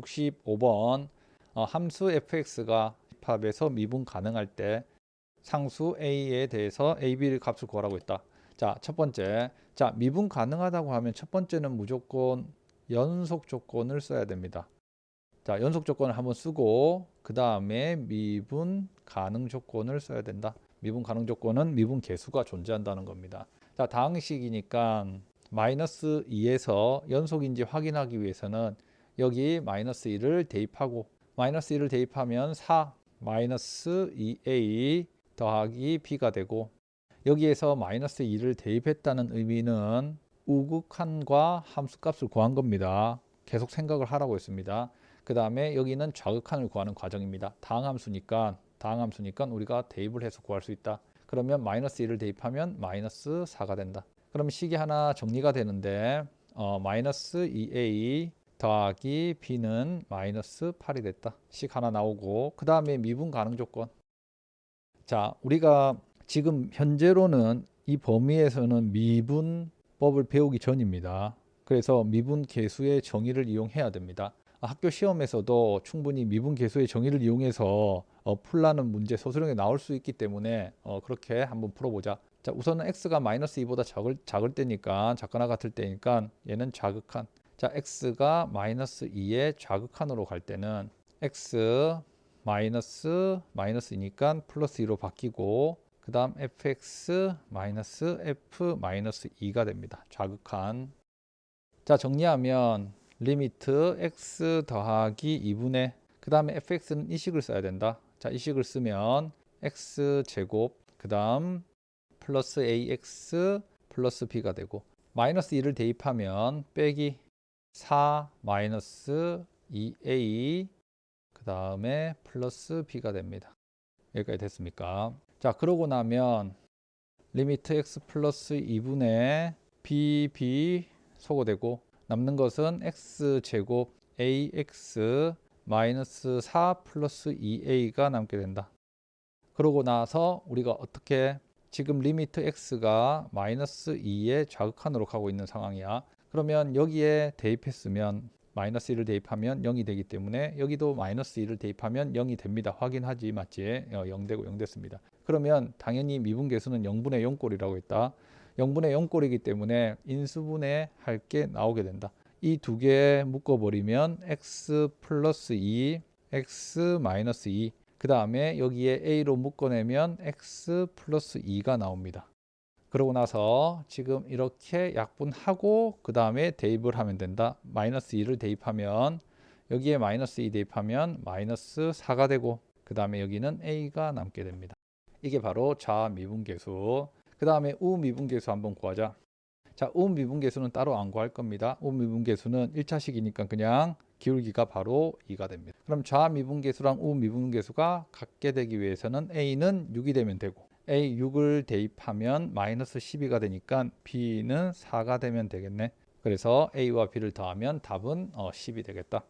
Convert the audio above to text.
65번 어, 함수 fx가 집합에서 미분 가능할 때 상수 a에 대해서 a, b를 값을 구하라고 했다. 자, 첫 번째. 자, 미분 가능하다고 하면 첫 번째는 무조건 연속 조건을 써야 됩니다. 자, 연속 조건을 한번 쓰고 그 다음에 미분 가능 조건을 써야 된다. 미분 가능 조건은 미분 개수가 존재한다는 겁니다. 자, 다항식이니까 마이너스 2에서 연속인지 확인하기 위해서는 여기 마이너스 1을 대입하고 마이너스 1을 대입하면 4 마이너스 2a 더하기 b가 되고 여기에서 마이너스 2를 대입했다는 의미는 우극한과 함수값을 구한 겁니다. 계속 생각을 하라고 했습니다. 그 다음에 여기는 좌극한을 구하는 과정입니다. 다항함수니까 다항함수니까 우리가 대입을 해서 구할 수 있다. 그러면 마이너스 1을 대입하면 마이너스 4가 된다. 그럼 식이 하나 정리가 되는데 어, 마이너스 2a 더하기 b는 마이너스 8이 됐다. 식 하나 나오고 그 다음에 미분 가능 조건. 자, 우리가 지금 현재로는 이 범위에서는 미분법을 배우기 전입니다. 그래서 미분 계수의 정의를 이용해야 됩니다. 아, 학교 시험에서도 충분히 미분 계수의 정의를 이용해서 어, 풀라는 문제 소수령에 나올 수 있기 때문에 어, 그렇게 한번 풀어보자. 자, 우선은 x가 마이너스 2보다 작을, 작을 때니까 작거나 같을 때니까 얘는 좌극한. 자, x가 마이너스 2의 좌극한으로 갈 때는 x 마이너스 마이너스니까 플러스 2로 바뀌고 그 다음 fx 마이너스 f 마이너스 2가 됩니다. 좌극한. 자, 정리하면 리미트 x 더하기 2분의 그 다음에 fx는 이 식을 써야 된다. 자, 이 식을 쓰면 x 제곱 그 다음 플러스 ax 플러스 b가 되고 마이너스 2를 대입하면 빼기 4 마이너스 2a 그 다음에 플러스 b가 됩니다. 여기까지 됐습니까? 자, 그러고 나면 리미트 x 플러스 2분의 b, b 소거되고 남는 것은 x 제곱 ax 마이너스 4 플러스 2a가 남게 된다. 그러고 나서 우리가 어떻게 지금 리미트 x가 마이너스 2의 좌극한으로 가고 있는 상황이야. 그러면 여기에 대입했으면 마이너스 1을 대입하면 0이 되기 때문에 여기도 마이너스 1을 대입하면 0이 됩니다. 확인하지 맞지? 어, 0 되고 0 됐습니다. 그러면 당연히 미분계수는 0분의 0꼴이라고 했다. 0분의 0꼴이기 때문에 인수분해 할 게 나오게 된다. 이 두 개 묶어버리면 x 플러스 2, x 마이너스 2, 그 다음에 여기에 a로 묶어내면 x 플러스 2가 나옵니다. 그러고 나서 지금 이렇게 약분하고 그 다음에 대입을 하면 된다. 마이너스 2를 대입하면 여기에 마이너스 2 대입하면 마이너스 4가 되고 그 다음에 여기는 a가 남게 됩니다. 이게 바로 좌미분계수. 그 다음에 우미분계수 한번 구하자. 자, 우미분계수는 따로 안 구할 겁니다. 우미분계수는 1차식이니까 그냥 기울기가 바로 2가 됩니다. 그럼 좌미분계수랑 우미분계수가 같게 되기 위해서는 a는 6이 되면 되고 a 6을 대입하면 마이너스 12가 되니까 b는 4가 되면 되겠네. 그래서 a와 b를 더하면 답은 어, 10이 되겠다.